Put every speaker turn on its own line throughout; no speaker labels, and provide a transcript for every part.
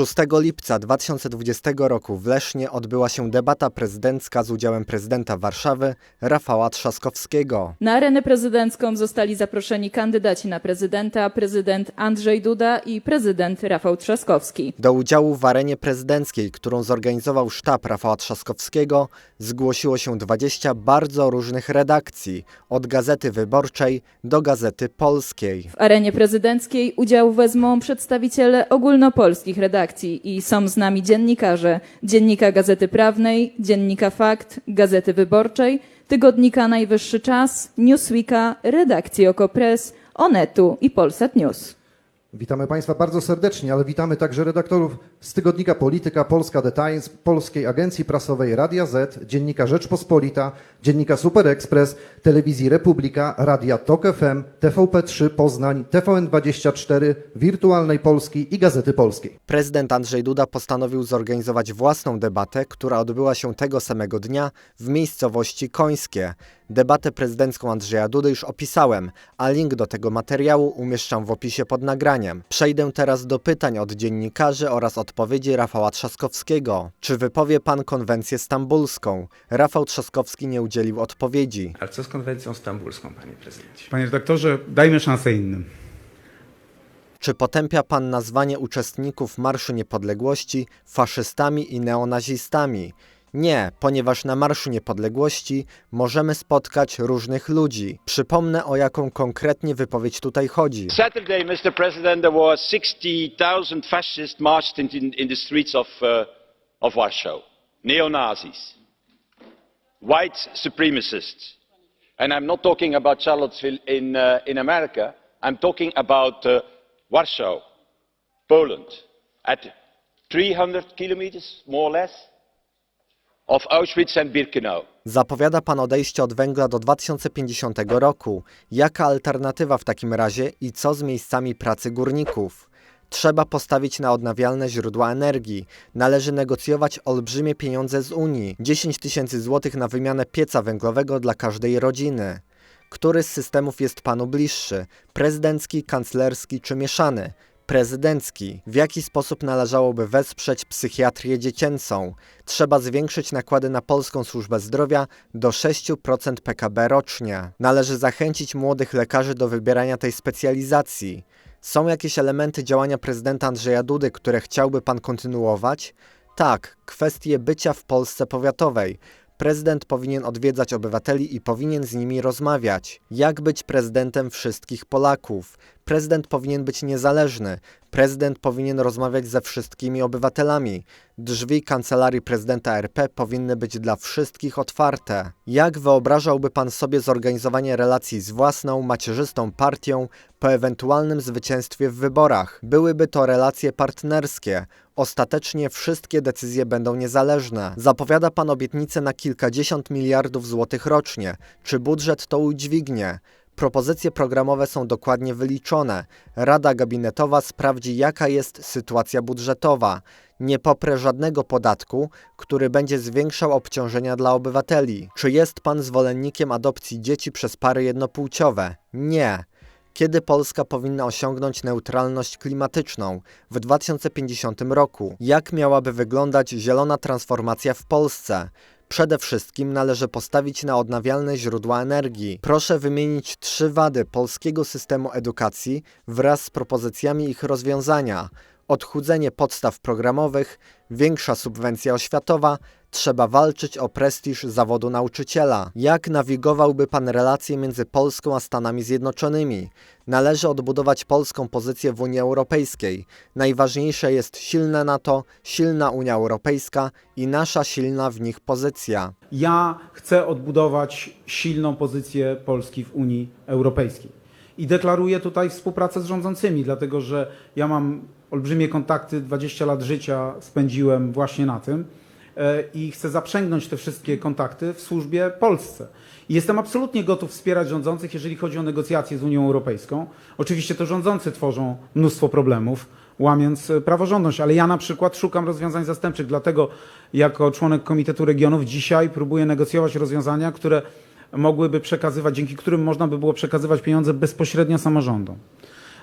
6 lipca 2020 roku w Lesznie odbyła się debata prezydencka z udziałem prezydenta Warszawy Rafała Trzaskowskiego.
Na arenę prezydencką zostali zaproszeni kandydaci na prezydenta, prezydent Andrzej Duda i prezydent Rafał Trzaskowski.
Do udziału w arenie prezydenckiej, którą zorganizował sztab Rafała Trzaskowskiego, zgłosiło się 20 bardzo różnych redakcji, od Gazety Wyborczej do Gazety Polskiej.
W arenie prezydenckiej udział wezmą przedstawiciele ogólnopolskich redakcji i są z nami dziennikarze Dziennika Gazety Prawnej, Dziennika Fakt, Gazety Wyborczej, Tygodnika Najwyższy Czas, Newsweeka, redakcji Okopres, Onetu i Polsat News.
Witamy Państwa bardzo serdecznie, ale witamy także redaktorów z tygodnika Polityka, Polska Times, Polskiej Agencji Prasowej Radia Z, Dziennika Rzeczpospolita, Dziennika Super Express, Telewizji Republika, Radia Tok FM, TVP3 Poznań, TVN24, Wirtualnej Polski i Gazety Polskiej.
Prezydent Andrzej Duda postanowił zorganizować własną debatę, która odbyła się tego samego dnia w miejscowości Końskie. Debatę prezydencką Andrzeja Dudy już opisałem, a link do tego materiału umieszczam w opisie pod nagraniem. Przejdę teraz do pytań od dziennikarzy oraz odpowiedzi Rafała Trzaskowskiego. Czy wypowie pan konwencję stambulską? Rafał Trzaskowski nie udzielił odpowiedzi.
Ale co z konwencją stambulską, panie prezydencie?
Panie redaktorze, dajmy szansę innym.
Czy potępia pan nazwanie uczestników Marszu Niepodległości faszystami i neonazistami? Nie, ponieważ na Marszu Niepodległości możemy spotkać różnych ludzi. Przypomnę o jaką konkretnie wypowiedź tutaj chodzi.
Saturday, Mr. President, there were 60,000 fascists marched in, in, the streets of, uh, of Warsaw. Neo-Nazis. White supremacists. And I'm not talking about Charlottesville in, uh, in America. I'm talking about uh, Warsaw, Poland. At 300 kilometers, more or less, of Auschwitz and Birkenau.
Zapowiada pan odejście od węgla do 2050 roku. Jaka alternatywa w takim razie i co z miejscami pracy górników? Trzeba postawić na odnawialne źródła energii. Należy negocjować olbrzymie pieniądze z Unii 10 tysięcy złotych na wymianę pieca węglowego dla każdej rodziny. Który z systemów jest panu bliższy? Prezydencki, kanclerski czy mieszany? Prezydencki. W jaki sposób należałoby wesprzeć psychiatrię dziecięcą? Trzeba zwiększyć nakłady na polską służbę zdrowia do 6% PKB rocznie. Należy zachęcić młodych lekarzy do wybierania tej specjalizacji. Są jakieś elementy działania prezydenta Andrzeja Dudy, które chciałby pan kontynuować? Tak, kwestie bycia w Polsce powiatowej. Prezydent powinien odwiedzać obywateli i powinien z nimi rozmawiać. Jak być prezydentem wszystkich Polaków? Prezydent powinien być niezależny. Prezydent powinien rozmawiać ze wszystkimi obywatelami. Drzwi kancelarii prezydenta RP powinny być dla wszystkich otwarte. Jak wyobrażałby pan sobie zorganizowanie relacji z własną, macierzystą partią po ewentualnym zwycięstwie w wyborach? Byłyby to relacje partnerskie. Ostatecznie wszystkie decyzje będą niezależne. Zapowiada pan obietnicę na kilkadziesiąt miliardów złotych rocznie. Czy budżet to udźwignie? Propozycje programowe są dokładnie wyliczone. Rada gabinetowa sprawdzi, jaka jest sytuacja budżetowa. Nie poprę żadnego podatku, który będzie zwiększał obciążenia dla obywateli. Czy jest pan zwolennikiem adopcji dzieci przez pary jednopłciowe? Nie. Kiedy Polska powinna osiągnąć neutralność klimatyczną w 2050 roku? Jak miałaby wyglądać zielona transformacja w Polsce? Przede wszystkim należy postawić na odnawialne źródła energii. Proszę wymienić trzy wady polskiego systemu edukacji wraz z propozycjami ich rozwiązania. Odchudzenie podstaw programowych, większa subwencja oświatowa, trzeba walczyć o prestiż zawodu nauczyciela. Jak nawigowałby Pan relacje między Polską a Stanami Zjednoczonymi? Należy odbudować polską pozycję w Unii Europejskiej. Najważniejsze jest silne NATO, silna Unia Europejska i nasza silna w nich pozycja.
Ja chcę odbudować silną pozycję Polski w Unii Europejskiej. I deklaruję tutaj współpracę z rządzącymi, dlatego że ja mam olbrzymie kontakty, 20 lat życia spędziłem właśnie na tym e, i chcę zaprzęgnąć te wszystkie kontakty w służbie Polsce. I jestem absolutnie gotów wspierać rządzących, jeżeli chodzi o negocjacje z Unią Europejską. Oczywiście to rządzący tworzą mnóstwo problemów, łamiąc e, praworządność, ale ja na przykład szukam rozwiązań zastępczych, dlatego jako członek Komitetu Regionów dzisiaj próbuję negocjować rozwiązania, które mogłyby przekazywać, dzięki którym można by było przekazywać pieniądze bezpośrednio samorządom.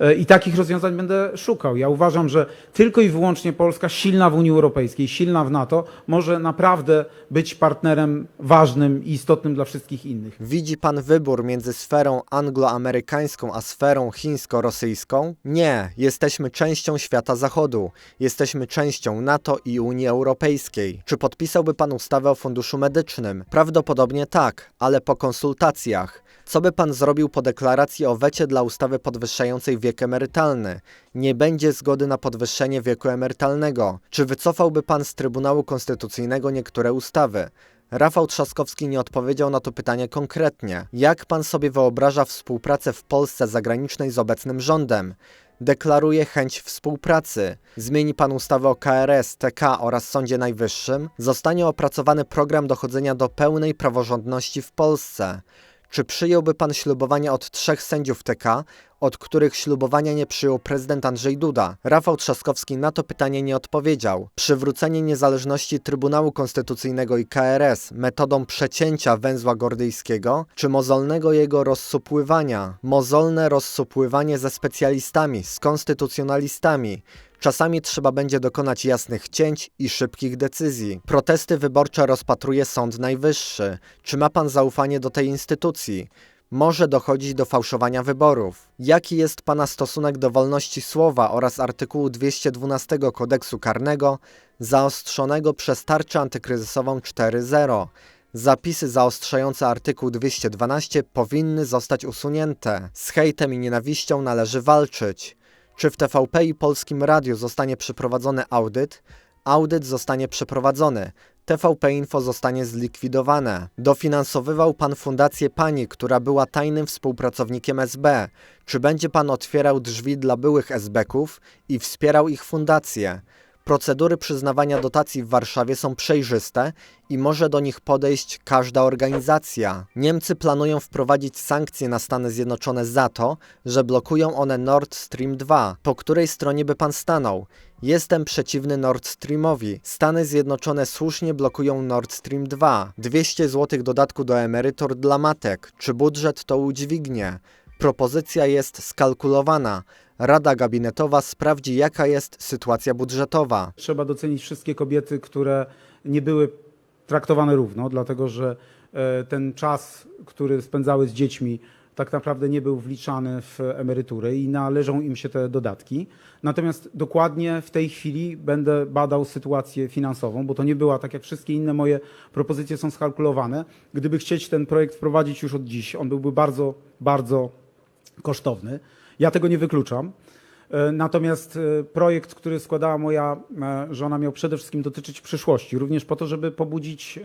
E, I takich rozwiązań będę szukał. Ja uważam, że tylko i wyłącznie Polska silna w Unii Europejskiej, silna w NATO, może naprawdę być partnerem ważnym i istotnym dla wszystkich innych.
Widzi pan wybór między sferą angloamerykańską a sferą chińsko-rosyjską? Nie, jesteśmy częścią świata zachodu. Jesteśmy częścią NATO i Unii Europejskiej. Czy podpisałby pan ustawę o funduszu medycznym? Prawdopodobnie tak, ale po konsultacjach. Co by pan zrobił po deklaracji o wecie dla ustawy podwyższającej wiek emerytalny? Nie będzie zgody na podwyższenie wieku emerytalnego. Czy wycofałby pan z Trybunału Konstytucyjnego niektóre ustawy? Rafał Trzaskowski nie odpowiedział na to pytanie konkretnie. Jak pan sobie wyobraża współpracę w Polsce zagranicznej z obecnym rządem? Deklaruje chęć współpracy. Zmieni pan ustawę o KRS, TK oraz Sądzie Najwyższym. Zostanie opracowany program dochodzenia do pełnej praworządności w Polsce. Czy przyjąłby pan ślubowanie od trzech sędziów TK, od których ślubowania nie przyjął prezydent Andrzej Duda? Rafał Trzaskowski na to pytanie nie odpowiedział. Przywrócenie niezależności Trybunału Konstytucyjnego i KRS metodą przecięcia węzła gordyjskiego, czy mozolnego jego rozsupływania? Mozolne rozsupływanie ze specjalistami, z konstytucjonalistami. Czasami trzeba będzie dokonać jasnych cięć i szybkich decyzji. Protesty wyborcze rozpatruje Sąd Najwyższy. Czy ma pan zaufanie do tej instytucji? Może dochodzić do fałszowania wyborów. Jaki jest pana stosunek do wolności słowa oraz artykułu 212 kodeksu karnego zaostrzonego przez tarczę antykryzysową 4.0? Zapisy zaostrzające artykuł 212 powinny zostać usunięte. Z hejtem i nienawiścią należy walczyć. Czy w TVP i Polskim Radiu zostanie przeprowadzony audyt? Audyt zostanie przeprowadzony. TVP Info zostanie zlikwidowane. Dofinansowywał pan fundację pani, która była tajnym współpracownikiem SB. Czy będzie pan otwierał drzwi dla byłych SB-ków i wspierał ich fundację? Procedury przyznawania dotacji w Warszawie są przejrzyste i może do nich podejść każda organizacja. Niemcy planują wprowadzić sankcje na Stany Zjednoczone za to, że blokują one Nord Stream 2. Po której stronie by pan stanął? Jestem przeciwny Nord Streamowi. Stany Zjednoczone słusznie blokują Nord Stream 2. 200 zł dodatku do emerytur dla matek. Czy budżet to udźwignie? Propozycja jest skalkulowana. Rada gabinetowa sprawdzi, jaka jest sytuacja budżetowa.
Trzeba docenić wszystkie kobiety, które nie były traktowane równo, dlatego że e, ten czas, który spędzały z dziećmi, tak naprawdę nie był wliczany w emeryturę i należą im się te dodatki. Natomiast dokładnie w tej chwili będę badał sytuację finansową, bo to nie była, tak jak wszystkie inne moje propozycje są skalkulowane. Gdyby chcieć ten projekt wprowadzić już od dziś, on byłby bardzo, bardzo kosztowny. Ja tego nie wykluczam. E, Natomiast e, projekt, który składała moja e, żona, miał przede wszystkim dotyczyć przyszłości, również po to, żeby pobudzić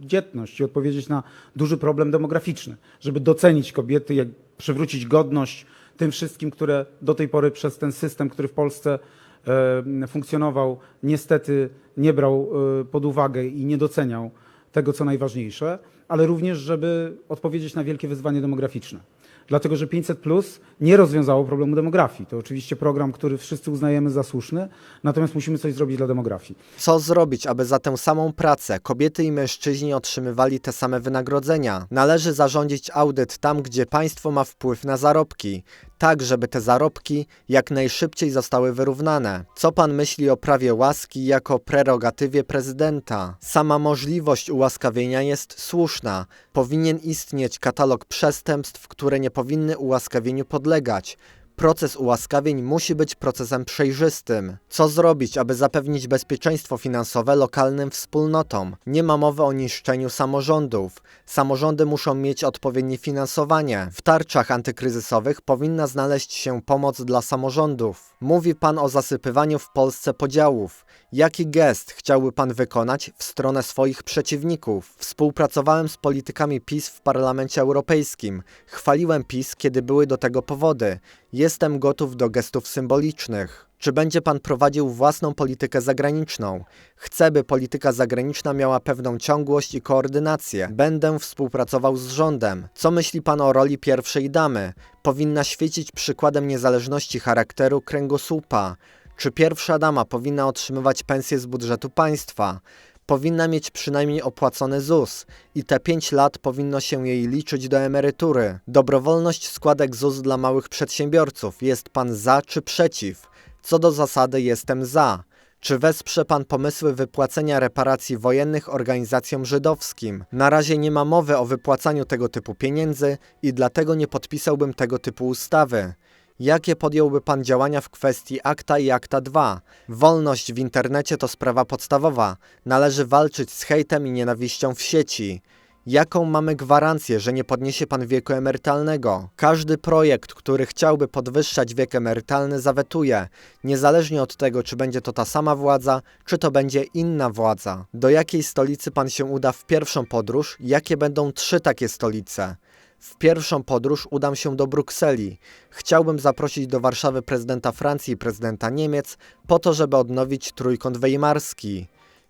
dzietność i odpowiedzieć na duży problem demograficzny, żeby docenić kobiety, przywrócić godność tym wszystkim, które do tej pory przez ten system, który w Polsce funkcjonował, niestety nie brał pod uwagę i nie doceniał tego, co najważniejsze, ale również, żeby odpowiedzieć na wielkie wyzwanie demograficzne. Dlatego, że 500 plus nie rozwiązało problemu demografii. To oczywiście program, który wszyscy uznajemy za słuszny, natomiast musimy coś zrobić dla demografii.
Co zrobić, aby za tę samą pracę kobiety i mężczyźni otrzymywali te same wynagrodzenia? Należy zarządzić audyt tam, gdzie państwo ma wpływ na zarobki, tak żeby te zarobki jak najszybciej zostały wyrównane. Co pan myśli o prawie łaski jako prerogatywie prezydenta? Sama możliwość ułaskawienia jest słuszna. Powinien istnieć katalog przestępstw, które nie powinny ułaskawieniu podlegać. Proces ułaskawień musi być procesem przejrzystym. Co zrobić, aby zapewnić bezpieczeństwo finansowe lokalnym wspólnotom? Nie ma mowy o niszczeniu samorządów. Samorządy muszą mieć odpowiednie finansowanie. W tarczach antykryzysowych powinna znaleźć się pomoc dla samorządów. Mówi pan o zasypywaniu w Polsce podziałów. Jaki gest chciałby pan wykonać w stronę swoich przeciwników? Współpracowałem z politykami PiS w Parlamencie Europejskim. Chwaliłem PiS, kiedy były do tego powody. Jestem gotów do gestów symbolicznych. Czy będzie pan prowadził własną politykę zagraniczną? Chcę, by polityka zagraniczna miała pewną ciągłość i koordynację. Będę współpracował z rządem. Co myśli pan o roli pierwszej damy? Powinna świecić przykładem niezależności charakteru kręgosłupa. Czy pierwsza dama powinna otrzymywać pensję z budżetu państwa? Powinna mieć przynajmniej opłacony ZUS i te 5 lat powinno się jej liczyć do emerytury. Dobrowolność składek ZUS dla małych przedsiębiorców. Jest pan za czy przeciw? Co do zasady jestem za. Czy wesprze pan pomysły wypłacenia reparacji wojennych organizacjom żydowskim? Na razie nie ma mowy o wypłacaniu tego typu pieniędzy i dlatego nie podpisałbym tego typu ustawy. Jakie podjąłby pan działania w kwestii akta i akta 2? Wolność w internecie to sprawa podstawowa. Należy walczyć z hejtem i nienawiścią w sieci. Jaką mamy gwarancję, że nie podniesie pan wieku emerytalnego? Każdy projekt, który chciałby podwyższać wiek emerytalny, zawetuje, niezależnie od tego, czy będzie to ta sama władza, czy to będzie inna władza. Do jakiej stolicy pan się uda w pierwszą podróż? Jakie będą trzy takie stolice? W pierwszą podróż udam się do Brukseli. Chciałbym zaprosić do Warszawy prezydenta Francji i prezydenta Niemiec po to, żeby odnowić trójkąt weimarski.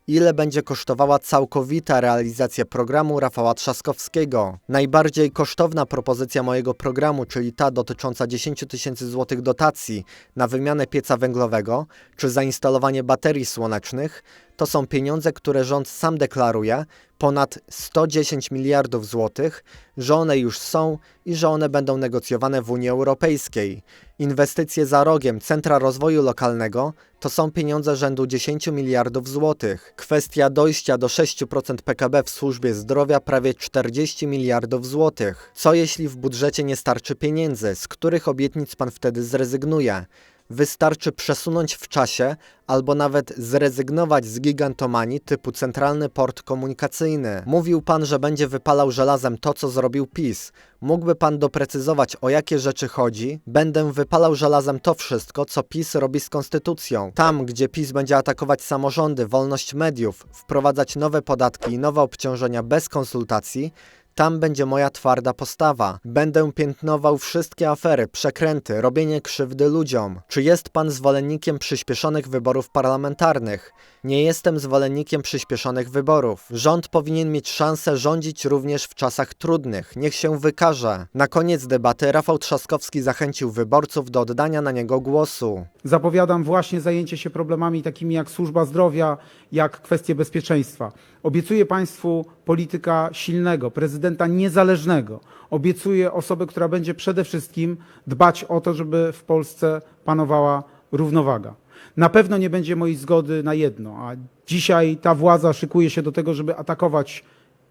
Ile będzie kosztowała całkowita realizacja programu Rafała Trzaskowskiego? Najbardziej kosztowna propozycja mojego programu, czyli ta dotycząca 10 tysięcy złotych dotacji na wymianę pieca węglowego czy zainstalowanie baterii słonecznych, to są pieniądze, które rząd sam deklaruje, ponad 110 miliardów złotych, że one już są i że one będą negocjowane w Unii Europejskiej. Inwestycje za rogiem Centra Rozwoju Lokalnego to są pieniądze rzędu 10 miliardów złotych. Kwestia dojścia do 6% PKB w służbie zdrowia prawie 40 miliardów złotych. Co jeśli w budżecie nie starczy pieniędzy? Z których obietnic pan wtedy zrezygnuje? Wystarczy przesunąć w czasie albo nawet zrezygnować z gigantomanii typu centralny port komunikacyjny. Mówił pan, że będzie wypalał żelazem to, co zrobił PiS. Mógłby pan doprecyzować, o jakie rzeczy chodzi? Będę wypalał żelazem to wszystko, co PiS robi z konstytucją. Tam, gdzie PiS będzie atakować samorządy, wolność mediów, wprowadzać nowe podatki i nowe obciążenia bez konsultacji, tam będzie moja twarda postawa. Będę piętnował wszystkie afery, przekręty, robienie krzywdy ludziom. Czy jest pan zwolennikiem przyspieszonych wyborów parlamentarnych? Nie jestem zwolennikiem przyspieszonych wyborów. Rząd powinien mieć szansę rządzić również w czasach trudnych. Niech się wykaże. Na koniec debaty Rafał Trzaskowski zachęcił wyborców do oddania na niego głosu.
Zapowiadam właśnie zajęcie się problemami takimi jak służba zdrowia, jak kwestie bezpieczeństwa. Obiecuję Państwu polityka silnego, prezydenta niezależnego. Obiecuję osobę, która będzie przede wszystkim dbać o to, żeby w Polsce panowała równowaga. Na pewno nie będzie mojej zgody na jedno, a dzisiaj ta władza szykuje się do tego, żeby atakować,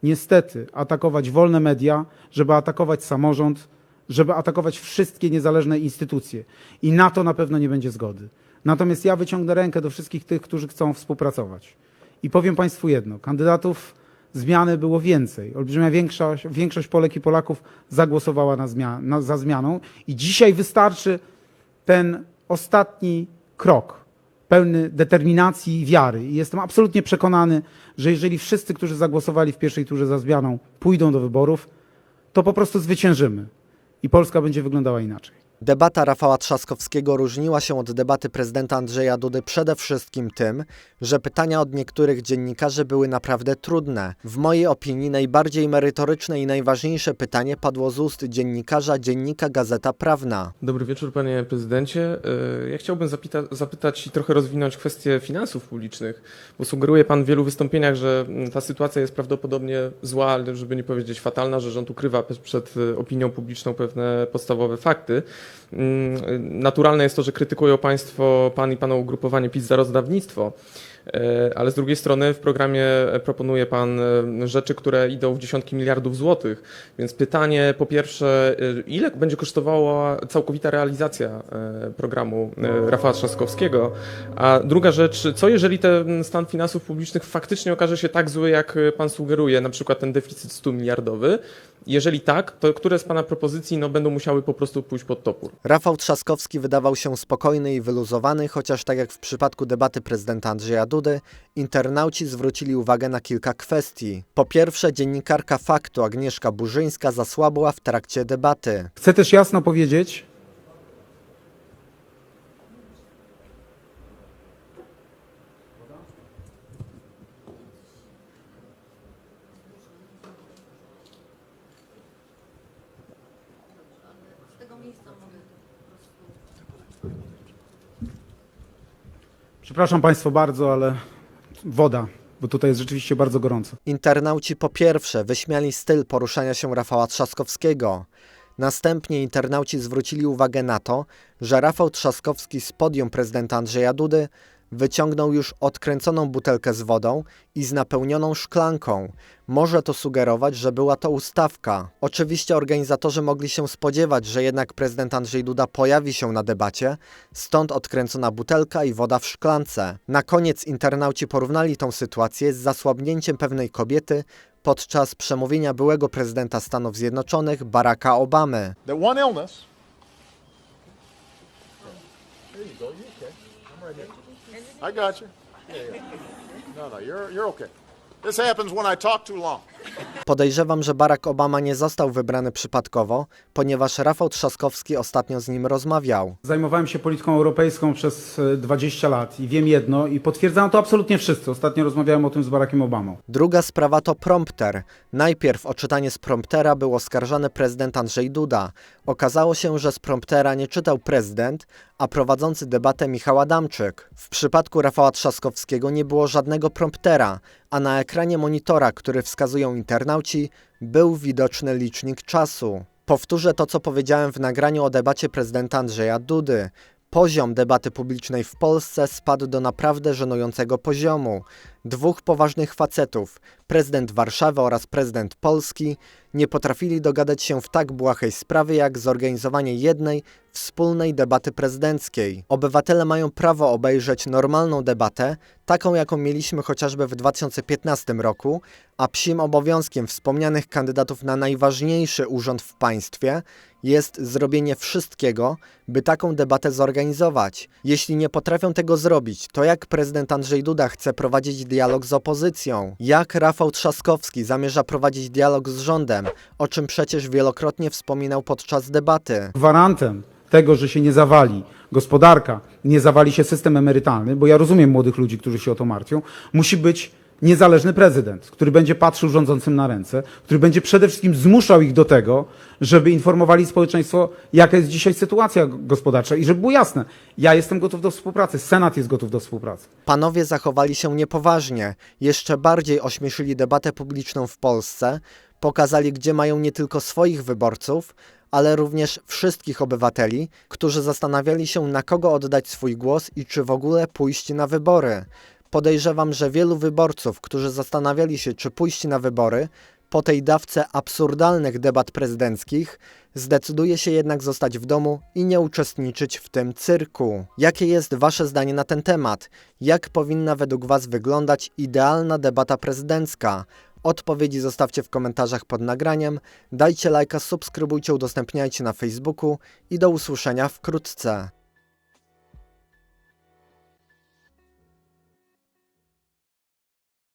niestety, atakować wolne media, żeby atakować samorząd, żeby atakować wszystkie niezależne instytucje. I na to na pewno nie będzie zgody. Natomiast ja wyciągnę rękę do wszystkich tych, którzy chcą współpracować. I powiem Państwu jedno: kandydatów zmiany było więcej. Olbrzymia większość, większość Polek i Polaków zagłosowała na zmian, na, za zmianą. I dzisiaj wystarczy ten ostatni krok, pełny determinacji i wiary. I jestem absolutnie przekonany, że jeżeli wszyscy, którzy zagłosowali w pierwszej turze za zmianą, pójdą do wyborów, to po prostu zwyciężymy i Polska będzie wyglądała inaczej.
Debata Rafała Trzaskowskiego różniła się od debaty prezydenta Andrzeja Dudy przede wszystkim tym, że pytania od niektórych dziennikarzy były naprawdę trudne. W mojej opinii najbardziej merytoryczne i najważniejsze pytanie padło z ust dziennikarza dziennika Gazeta Prawna.
Dobry wieczór, panie prezydencie. E, Ja chciałbym zapyta, zapytać i trochę rozwinąć kwestię finansów publicznych, bo sugeruje pan w wielu wystąpieniach, że mm, ta sytuacja jest prawdopodobnie zła, ale żeby nie powiedzieć fatalna, że rząd ukrywa przed e, opinią publiczną pewne podstawowe fakty. Mm, Naturalne jest to, że krytykują państwo, pan i pana ugrupowanie PiS za rozdawnictwo. E, Ale z drugiej strony w programie proponuje Pan e, rzeczy, które idą w dziesiątki miliardów złotych. Więc pytanie po pierwsze, e, ile będzie kosztowała całkowita realizacja e, programu e, Rafała Trzaskowskiego? A druga rzecz, co jeżeli ten stan finansów publicznych faktycznie okaże się tak zły, jak Pan sugeruje, na przykład ten deficyt 100 miliardowy? Jeżeli tak, to które z Pana propozycji no, będą musiały po prostu pójść pod topór?
Rafał Trzaskowski wydawał się spokojny i wyluzowany, chociaż tak jak w przypadku debaty prezydenta Andrzeja Dudy, internauci zwrócili uwagę na kilka kwestii. Po pierwsze, dziennikarka faktu Agnieszka Burzyńska zasłabła w trakcie debaty.
Chcę też jasno powiedzieć, Przepraszam Państwa bardzo, ale woda bo tutaj jest rzeczywiście bardzo gorąco.
Internauci po pierwsze wyśmiali styl poruszania się Rafała Trzaskowskiego. Następnie internauci zwrócili uwagę na to, że Rafał Trzaskowski z podium prezydenta Andrzeja Dudy wyciągnął już odkręconą butelkę z wodą i z napełnioną szklanką. Może to sugerować, że była to ustawka. Oczywiście organizatorzy mogli się spodziewać, że jednak prezydent Andrzej Duda pojawi się na debacie, stąd odkręcona butelka i woda w szklance. Na koniec internauci porównali tą sytuację z zasłabnięciem pewnej kobiety podczas przemówienia byłego prezydenta Stanów Zjednoczonych Baracka Obamy.
that one illness. There you go. You okay? I'm right here. I got you. Yeah, yeah. No, no, you're you're okay. This happens when I talk too long.
Podejrzewam, że Barack Obama nie został wybrany przypadkowo, ponieważ Rafał Trzaskowski ostatnio z nim rozmawiał.
Zajmowałem się polityką europejską przez e, 20 lat i wiem jedno i potwierdzają to absolutnie wszyscy. Ostatnio rozmawiałem o tym z Barackiem Obamą.
Druga sprawa to prompter. Najpierw o czytanie z promptera był oskarżany prezydent Andrzej Duda. Okazało się, że z promptera nie czytał prezydent, a prowadzący debatę Michał Adamczyk. W przypadku Rafała Trzaskowskiego nie było żadnego promptera, a na ekranie monitora, który wskazują internauci, był widoczny licznik czasu. Powtórzę to, co powiedziałem w nagraniu o debacie prezydenta Andrzeja Dudy. Poziom debaty publicznej w Polsce spadł do naprawdę żenującego poziomu. Dwóch poważnych facetów, prezydent Warszawy oraz prezydent Polski, nie potrafili dogadać się w tak błahej sprawie jak zorganizowanie jednej wspólnej debaty prezydenckiej. Obywatele mają prawo obejrzeć normalną debatę, taką jaką mieliśmy chociażby w 2015 roku, a psim obowiązkiem wspomnianych kandydatów na najważniejszy urząd w państwie jest zrobienie wszystkiego, by taką debatę zorganizować. Jeśli nie potrafią tego zrobić, to jak prezydent Andrzej Duda chce prowadzić dialog z opozycją? Jak Rafał Trzaskowski zamierza prowadzić dialog z rządem, o czym przecież wielokrotnie wspominał podczas debaty?
Gwarantem tego, że się nie zawali gospodarka, nie zawali się system emerytalny, bo ja rozumiem młodych ludzi, którzy się o to martwią, musi być niezależny prezydent, który będzie patrzył rządzącym na ręce, który będzie przede wszystkim zmuszał ich do tego, żeby informowali społeczeństwo, jaka jest dzisiaj sytuacja gospodarcza i żeby było jasne, ja jestem gotów do współpracy, Senat jest gotów do współpracy.
Panowie zachowali się niepoważnie, jeszcze bardziej ośmieszyli debatę publiczną w Polsce, pokazali, gdzie mają nie tylko swoich wyborców, ale również wszystkich obywateli, którzy zastanawiali się, na kogo oddać swój głos i czy w ogóle pójść na wybory. Podejrzewam, że wielu wyborców, którzy zastanawiali się, czy pójść na wybory, po tej dawce absurdalnych debat prezydenckich, zdecyduje się jednak zostać w domu i nie uczestniczyć w tym cyrku. Jakie jest Wasze zdanie na ten temat? Jak powinna według Was wyglądać idealna debata prezydencka? Odpowiedzi zostawcie w komentarzach pod nagraniem, dajcie lajka, subskrybujcie, udostępniajcie na Facebooku i do usłyszenia wkrótce.